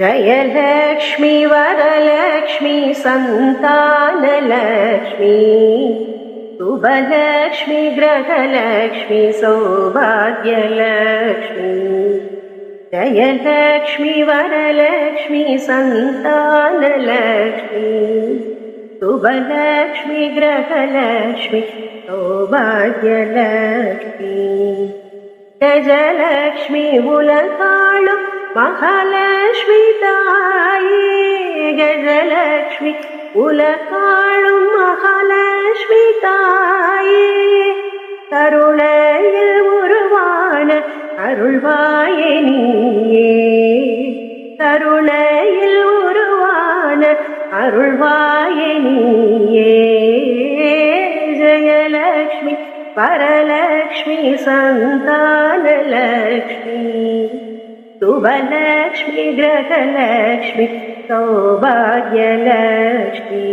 जयलक्ष्मि वरलक्ष्मि सन्तानलक्ष्मी शुभलक्ष्मि गृहलक्ष्मि सौभाग्यलक्ष्मी जयलक्ष्मि वरलक्ष्मि सन्तानलक्ष्मी शुभलक्ष्मि गृहलक्ष्मि सौभाग्यलक्ष्मी गजलक्ष्मि उलकाळु மகாலட்சுமி தாயே கஜலட்சுமி உலகாளும் மகாலட்சுமி தாயே. கருணையில் உருவான அருள்வாயே நீயே. கருணையில் உருவான அருள்வாயே நீயே. ஜெயலக்ஷ்மி வரலக்ஷ்மி சந்தானலக்ஷ்மி शुभलक्ष्मि गृहलक्ष्मि सौभाग्यलक्ष्मी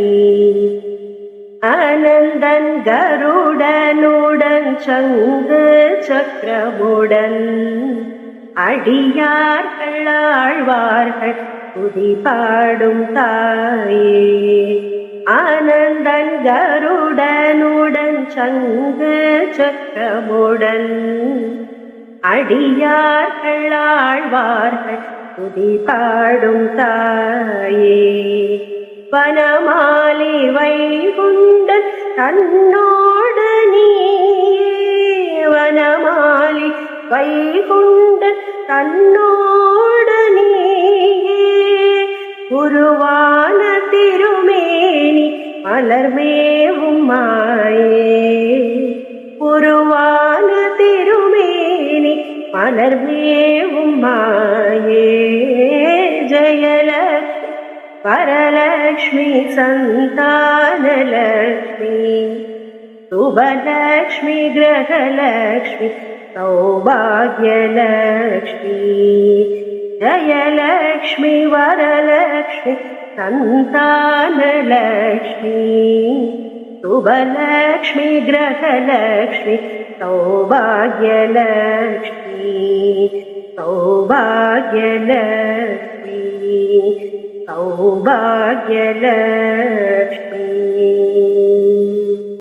ஆனந்தன் கருடனுடன் சங்கு சக்கரமுடன் அடியார்கள் ஆழ்வார்கள் துதி பாடும் தாயே ஆனந்தன் கருடனுடன் சங்கு சக்கரமுடன் அடியார்கள் ஆழ்வார்கள் புதி பாடும் தாயே. வனமாலி வைகுண்ட தன்னோடு நீ வனமாலி வைகுண்ட தன்னோடு நீ உருவான மலர்மேவும் மாயே ஜெயலக்ஷ்மி வரலக்ஷ்மி சந்தானலக்ஷ்மி சுபலக்ஷ்மி கிரகலக்ஷ்மி சௌபாகியலக்ஷ்மி ஜயலக்ஷ்மி வரலக்ஷ்மி சந்தானலக்ஷ்மி शुभलक्ष्मि गृहलक्ष्मि സൗഭാഗ്യലക്ഷ്മി സൗഭാഗ്യലക്ഷ്മി സൗഭാഗ്യലക്ഷ്മി